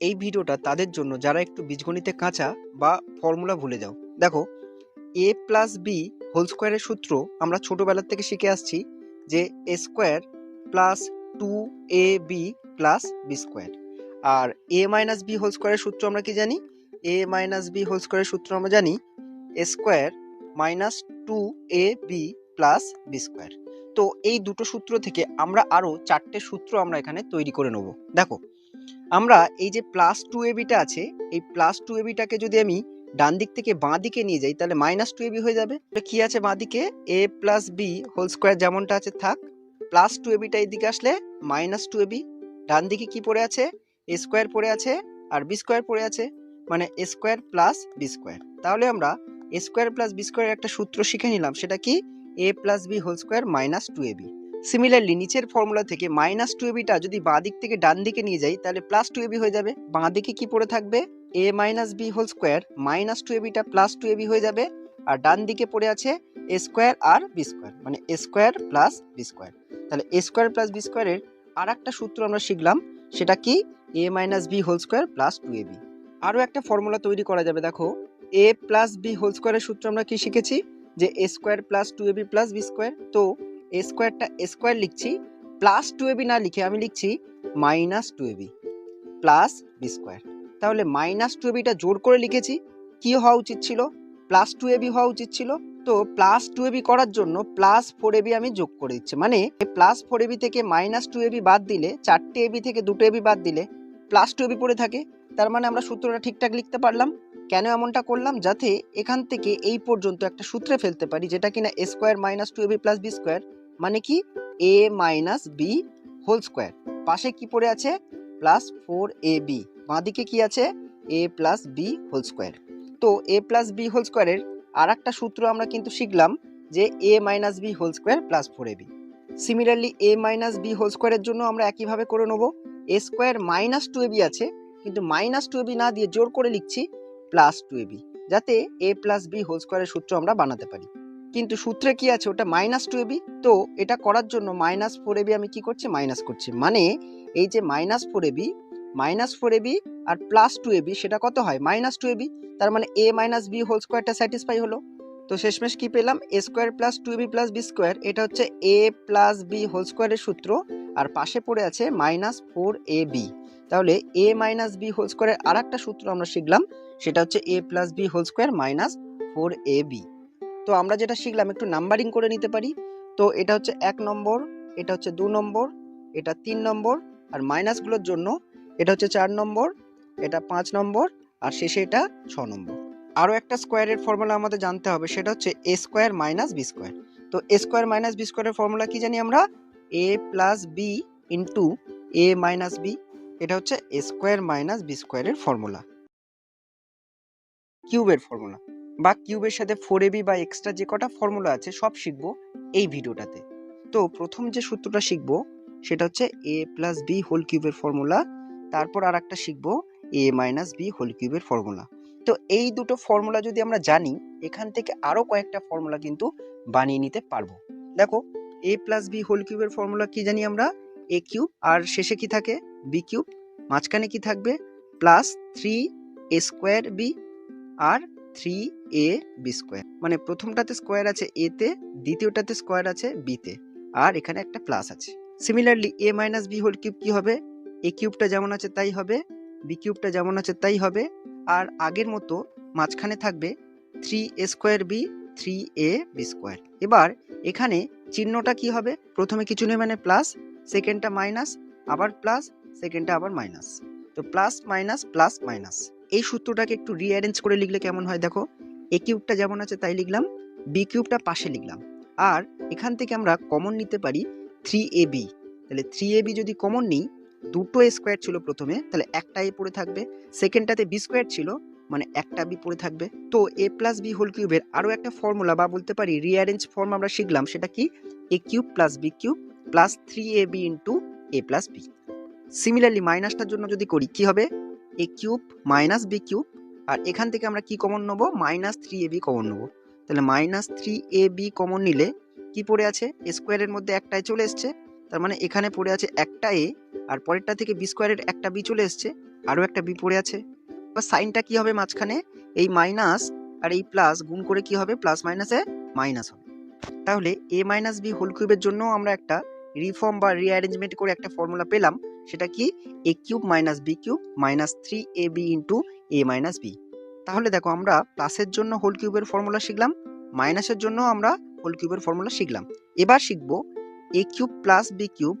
এই ভিডিওটা তাদের জন্য, যারা একটু বীজগণিতে কাঁচা বা ফর্মুলা ভুলে যাও। দেখো এ প্লাস বি হোল স্কোয়ারের সূত্র আমরা ছোটোবেলার থেকে শিখে আসছি যে a square plus two a b plus b square R A minus B whole স্কোয়ারের সূত্র আমরা কি জানি? এ মাইনাস বি হোল স্কোয়ারের সূত্র আমরা জানি a square minus two a b plus b square তো এই দুটো সূত্র থেকে আমরা আরও চারটে সূত্র আমরা এখানে তৈরি করে নেব। দেখো আমরা এই যে প্লাস টু এবিটা আছে, এই প্লাস টু এবিটাকে যদি আমি ডান দিক থেকে বাঁ দিকে নিয়ে যাই, তাহলে মাইনাস টু এবি হয়ে যাবে। কি আছে বাঁ দিকে? A plus b whole square যেমনটা আছে, থাক। প্লাস টু এবিটা এইদিকে আসলে মাইনাস টু এবি ডান দিকে কি পড়ে আছে? এ স্কোয়ার পড়ে আছে আর বি স্কোয়ার পড়ে আছে মানে a square plus b square তাহলে আমরা a square plus b square একটা সূত্র শিখে নিলাম, সেটা কি? A plus b whole square minus two a b similarly নিচের ফর্মুলা থেকে মাইনাস টু এবিটা যদি বাঁ দিক থেকে ডান দিকে নিয়ে যাই, তাহলে প্লাস টু এবি হয়ে যাবে। বাঁ দিকে কি পড়ে থাকবে? A minus b whole square minus two এবিটা plus two a b হয়ে যাবে। আর ডান দিকে পড়ে আছে এ স্কোয়ার আর বি স্কোয়ার মানে a square plus b square তাহলে এ স্কোয়ার প্লাস বি স্কোয়ারের আর একটা সূত্র আমরা শিখলাম, সেটা কি? A minus b whole square plus two a b আরও একটা ফর্মুলা তৈরি করা যাবে, দেখো। এ প্লাস বি হোল স্কোয়ারের সূত্র আমরা কি শিখেছি? যে a square plus two a b plus b square তো এ স্কোয়ারটা স্কোয়ার লিখছি প্লাস টু এবি না লিখে আমি লিখছি minus two a b plus b square তাহলে মাইনাস টু এবিটা জোর করে লিখেছি কি হওয়া উচিত ছিল প্লাস টু এবি হওয়া উচিত ছিল তো প্লাস টু এবি করার জন্য প্লাস ফোর এবি আমি যোগ করে দিচ্ছি মানে প্লাস ফোর এবি থেকে মাইনাস টু এবি বাদ দিলে চারটে এবি থেকে দুটো এবি বাদ দিলে প্লাস টু এবি পড়ে থাকে তার মানে আমরা সূত্রটা ঠিকঠাক লিখতে পারলাম কেন এমনটা করলাম? যাতে এখান থেকে এই পর্যন্ত একটা সূত্রে ফেলতে পারি যেটা কিনা a square minus two a b plus b square মানে কি? A minus b whole square পাশে কি পড়ে আছে? প্লাস ফোর এ বি বাঁদিকে কি আছে? A plus b whole square তো এ প্লাস বি হোল স্কোয়ারের আর একটা সূত্র আমরা কিন্তু শিখলাম যে a minus b whole square plus four a b similarly a minus b whole স্কোয়ারের জন্য আমরা একইভাবে করে নেব। A square minus two a b আছে, কিন্তু মাইনাস টু এ বি না দিয়ে জোর করে লিখছি প্লাস টু এবি যাতে এ প্লাস বি হোল স্কোয়ারের সূত্র আমরা বানাতে পারি। কিন্তু সূত্রে কি আছে? ওটা মাইনাস টু এবি তো এটা করার জন্য মাইনাস ফোর এবি আমি কি করছি? মাইনাস করছি। মানে এই যে minus four a b minus four a b R plus two a b সেটা কত হয়? মাইনাস টু এবি তার মানে এ মাইনাস বি হোল স্কোয়ারটা স্যাটিসফাই হলো। তো শেষমেশ কি পেলাম? A square plus two b plus b square এটা হচ্ছে এ প্লাস বি হোল স্কোয়ারের সূত্র, আর পাশে পড়ে আছে মাইনাস ফোর এ বি তাহলে এ মাইনাস বি হোল স্কোয়ারের আর একটা সূত্র আমরা শিখলাম, সেটা হচ্ছে a plus b whole square minus four a b তো আমরা যেটা শিখলাম, একটু নাম্বারিং করে নিতে পারি। তো এটা হচ্ছে এক নম্বর, এটা হচ্ছে দু নম্বর, এটা তিন নম্বর, আর মাইনাসগুলোর জন্য এটা হচ্ছে চার নম্বর, এটা পাঁচ নম্বর, আর শেষে এটা ছ নম্বর। আরও একটা স্কোয়ারের ফর্মুলা আমাদের জানতে হবে, সেটা হচ্ছে a square minus b square তো এ স্কোয়ার মাইনাস বি স্কোয়ারের ফর্মুলা কি জানি আমরা? A plus b into a minus b এটা হচ্ছে এ স্কোয়ার মাইনাস বি স্কোয়ারের ফর্মুলা কিউবের ফর্মুলা বা কিউবের সাথে ফোর এবি বা এক্সট্রা যে কটা ফর্মুলা আছে, সব শিখব এই ভিডিওটাতে। তো প্রথম যে সূত্রটা শিখব, সেটা হচ্ছে এ প্লাস বি হোল কিউবের ফর্মুলা তারপর আর একটা শিখব এ মাইনাস বি হোল কিউবের ফর্মুলা তো এই দুটো ফর্মুলা যদি আমরা জানি, এখান থেকে আরও কয়েকটা ফর্মুলা কিন্তু বানিয়ে নিতে পারব। দেখো এ প্লাস বি হোল কিউবের ফর্মুলা কি জানি আমরা? এ কিউব আর শেষে কি থাকে? বি কিউব মাঝখানে কি থাকবে? Plus three a square b R three A B square মানে প্রথমটাতে স্কোয়ার আছে এ তে, দ্বিতীয়টাতে স্কোয়ার আছে বি তে, আর এখানে একটা প্লাস আছে। Similarly a minus b whole cube কি হবে? এ কিউবটা যেমন আছে তাই হবে বি কিউবটা যেমন আছে তাই হবে আর আগের মতো মাঝখানে থাকবে three A square B three A B square এবার এখানে চিহ্নটা কি হবে? প্রথমে কিছু নেই মানে প্লাস সেকেন্ডটা মাইনাস আবার প্লাস সেকেন্ডটা আবার মাইনাস তো প্লাস মাইনাস প্লাস মাইনাস এই সূত্রটাকে একটু রিঅ্যারেঞ্জ করে লিখলে কেমন হয় দেখো? এ কিউবটা যেমন আছে তাই লিখলাম বি কিউবটা পাশে লিখলাম। আর এখান থেকে আমরা কমন নিতে পারি থ্রি এ বি তাহলে থ্রি এ বি যদি কমন নিই দুটো স্কোয়ার ছিল প্রথমে, তাহলে একটা এ পড়ে থাকবে। সেকেন্ডটাতে বি স্কোয়ার ছিল মানে একটা বি পড়ে থাকবে। তো এ প্লাস বি হোল কিউবের আরও একটা ফর্মুলা বা বলতে পারি রিঅ্যারেঞ্জ ফর্ম আমরা শিখলাম, সেটা কি? A cube plus b cube plus three a b into a plus b similarly মাইনাসটার জন্য যদি করি, কি হবে? A cube minus b cube আর এখান থেকে আমরা কি কমন নেব? Minus three a b common নেব। তাহলে minus three a b common নিলে কি পড়ে আছে? স্কোয়ারের মধ্যে একটাই চলে এসছে। তার মানে এখানে পড়ে আছে একটা এ আর পরেরটা থেকে বি স্কোয়ারের একটা বি চলে এসছে, আরও একটা বি পড়ে আছে। এবার সাইনটা কি হবে মাঝখানে? এই মাইনাস আর এই প্লাস গুণ করে কি হবে? প্লাস মাইনাসে মাইনাস হবে। তাহলে এ মাইনাস বি হোল কিউবের জন্য আমরা একটা রিফর্ম বা রিঅ্যারেঞ্জমেন্ট করে একটা ফর্মুলা পেলাম। সেটা কি? A cube minus b cube minus three a b into a minus b তাহলে দেখো আমরা প্লাসের জন্য হোল কিউবের ফর্মুলা শিখলাম মাইনাসের জন্য আমরা হোল কিউবের ফর্মুলা শিখলাম। এবার শিখব a cube plus b cube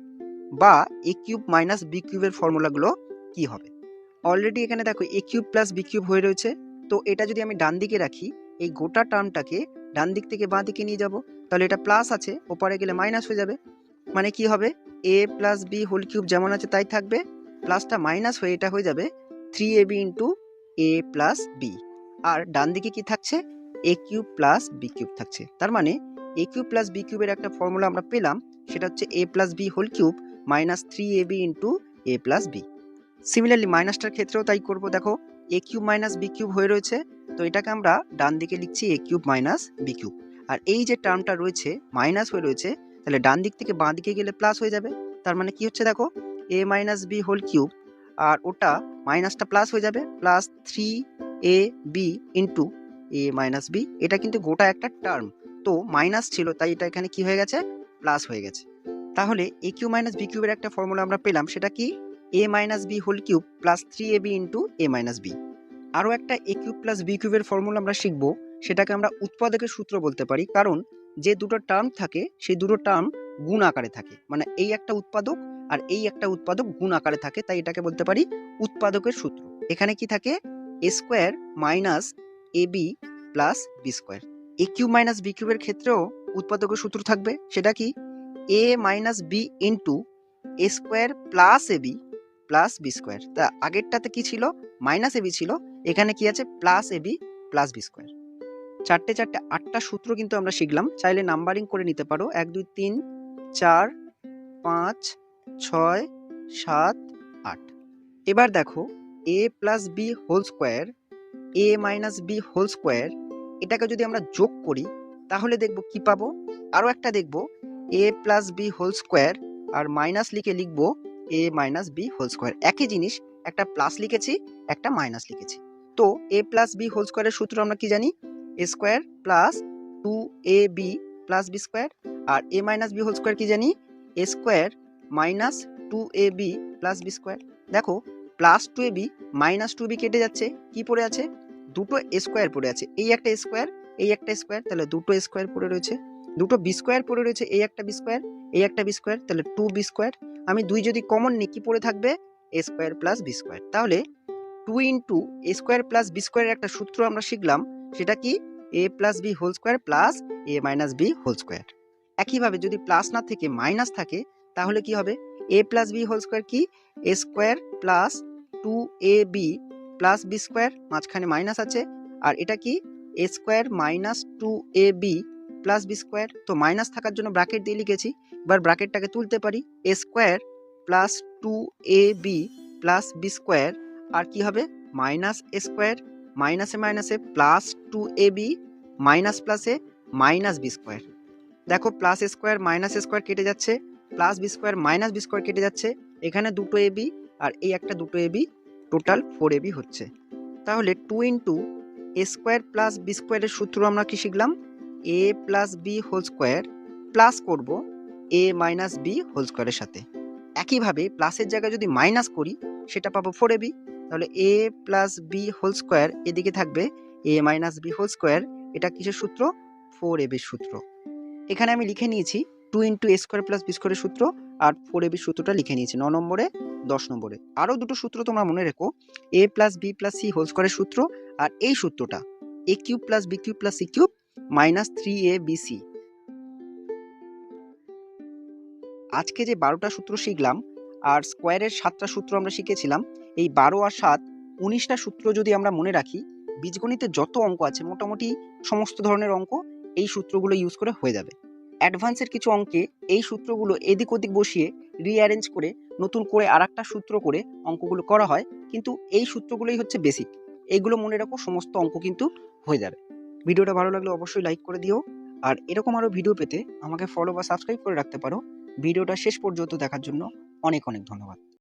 বা এ কিউব মাইনাস বি কিউবের ফর্মুলাগুলো কি হবে? অলরেডি এখানে দেখো a cube plus b cube হয়ে রয়েছে। তো এটা যদি আমি ডান দিকে রাখি, এই গোটা টার্মটাকে ডান দিক থেকে বাঁ দিকে নিয়ে যাব, তাহলে এটা প্লাস আছে, ওপারে গেলে মাইনাস হয়ে যাবে। মানে কি হবে? A plus b whole cube যেমন আছে তাই থাকবে। প্লাসটা মাইনাস হয়ে এটা হয়ে যাবে three a b into a plus b আর ডান দিকে কি থাকছে? A cube plus b cube থাকছে। তার মানে এ কিউব প্লাস বি কিউবের একটা ফর্মুলা আমরা পেলাম, সেটা হচ্ছে a plus b whole cube minus three a b into a plus b similarly মাইনাসটার ক্ষেত্রেও তাই করব, দেখো a cube minus b cube হয়ে রয়েছে, তো এটাকে আমরা ডান দিকে লিখছি a cube minus b cube আর এই যে টার্মটা রয়েছে মাইনাস হয়ে রয়েছে, তাহলে ডান দিক থেকে বাঁ দিকে গেলে প্লাস হয়ে যাবে। তার মানে কি হচ্ছে দেখো a minus b whole cube আর ওটা মাইনাসটা প্লাস হয়ে যাবে plus three a b into a minus b এটা কিন্তু গোটা একটা টার্ম তো মাইনাস ছিল, তাই এটা এখানে কি হয়ে গেছে? প্লাস হয়ে গেছে। তাহলে এ কিউ মাইনাস বি কিউবের একটা ফর্মুলা আমরা পেলাম, সেটা কি? A minus b whole cube plus three a b into a minus b আরও একটা এ কিউব প্লাস বি কিউবের ফর্মুলা আমরা শিখব, সেটাকে আমরা উৎপাদকের সূত্র বলতে পারি, কারণ যে দুটো টার্ম থাকে, সেই দুটো টার্ম গুণ আকারে থাকে। মানে এই একটা উৎপাদক আর এই একটা উৎপাদক গুণ আকারে থাকে, তাই এটাকে বলতে পারি উৎপাদকের সূত্র। এখানে কি থাকে? A square minus a b plus b square a minus b কিউবের ক্ষেত্রেও উৎপাদকের সূত্র থাকবে, সেটা কি? A minus b into a square plus a b plus b square তা আগেরটাতে কি ছিল? মাইনাস এ বি ছিল, এখানে কি আছে? Plus a b plus b square চারটে চারটে আটটা সূত্র কিন্তু আমরা শিখলাম, চাইলে নাম্বারিং করে নিতে পারো। এক, দুই, তিন, চার, পাঁচ, ছয়, সাত, আট। এবার দেখো a plus b whole square a minus b whole square এটাকে যদি আমরা যোগ করি, তাহলে দেখব কি পাবো? আরও একটা দেখব a plus b whole square R minus লিখে লিখব a minus b whole square একই জিনিস, একটা প্লাস লিখেছি, একটা মাইনাস লিখেছি। তো এ প্লাস বি হোল স্কোয়ারের সূত্র আমরা কি জানি? A square plus two a b plus b square R a minus b whole square কি জানি? A square minus two a b plus b square দেখো plus two a b minus two b কেটে যাচ্ছে, কি পড়ে আছে? দুটো square পড়ে আছে। এই একটা স্কোয়ার এই একটা স্কোয়ার তাহলে দুটো স্কোয়ার পড়ে রয়েছে। দুটো বি স্কোয়ার পড়ে রয়েছে এই একটা বি স্কোয়ার এই একটা বি স্কোয়ার তাহলে টু বি স্কোয়ার আমি দুই যদি কমন নিই, কি পড়ে থাকবে? A square plus b square তাহলে two into a square plus b স্কোয়ারের একটা সূত্র আমরা শিখলাম, সেটা কি? A plus b whole square plus a minus b whole square একইভাবে যদি প্লাস না থেকে মাইনাস থাকে, তাহলে কি হবে? A plus B whole square কি? A square plus two A B plus B square মাঝখানে মাইনাস আছে। আর এটা কি? A square minus two A B plus B square. তো মাইনাস থাকার জন্য ব্র্যাকেট দিয়ে লিখেছি। এবার ব্র্যাকেটটাকে তুলতে পারি। A square plus two A B plus B square. আর কি হবে? মাইনাস এ স্কোয়ার মাইনাসে মাইনাসে plus two A B minus প্লাসে মাইনাস বি স্কোয়ার। দেখো প্লাস স্কোয়ার মাইনাস স্কোয়ার কেটে যাচ্ছে। Plus b square minus b square কেটে যাচ্ছে। এখানে দুটো এ বি আর এই একটা দুটো a b total four a b হচ্ছে। তাহলে two into a square plus b স্কোয়ারের সূত্র আমরা কি শিখলাম? A plus b whole square plus করব এ মাইনাস বি হোল স্কোয়ারের সাথে। একইভাবে প্লাসের জায়গায় যদি মাইনাস করি, সেটা পাবো ফোর এ বি তাহলে a plus b whole square এদিকে থাকবে a minus b whole square এটা কিসের সূত্র? ফোর এ বির সূত্র। এখানে আমি লিখে নিয়েছি two into a square plus b স্কোয়ারের সূত্র। আর ফোর এ বির সূত্রটা লিখে নিয়েছি ন নম্বরে। দশ নম্বরে। আরও দুটো সূত্র তোমরা মনে রেখো। A plus b plus c whole স্কোয়ারের সূত্র আর এই সূত্রটা। A cube plus b cube plus c cube minus three a b c আজকে যে বারোটা সূত্র শিখলাম আর স্কোয়ারের সাতটা সূত্র আমরা শিখেছিলাম, এই বারো আর সাত, উনিশটা সূত্র যদি আমরা মনে রাখি, বীজগণিতে যত অঙ্ক আছে, মোটামুটি সমস্ত ধরনের অঙ্ক এই সূত্রগুলো ইউজ করে হয়ে যাবে। অ্যাডভান্সের কিছু অঙ্কে এই সূত্রগুলো এদিক ওদিক বসিয়ে রিঅ্যারেঞ্জ করে, নতুন করে আর সূত্র করে অঙ্কগুলো করা হয়। কিন্তু এই সূত্রগুলোই হচ্ছে বেসিক এইগুলো মনে রাখো, সমস্ত অঙ্ক কিন্তু হয়ে যাবে। ভিডিওটা ভালো লাগলে অবশ্যই লাইক করে দিও। আর এরকম আরও ভিডিও পেতে আমাকে ফলো বা সাবস্ক্রাইব করে রাখতে পারো। ভিডিওটা শেষ পর্যন্ত দেখার জন্য অনেক অনেক ধন্যবাদ।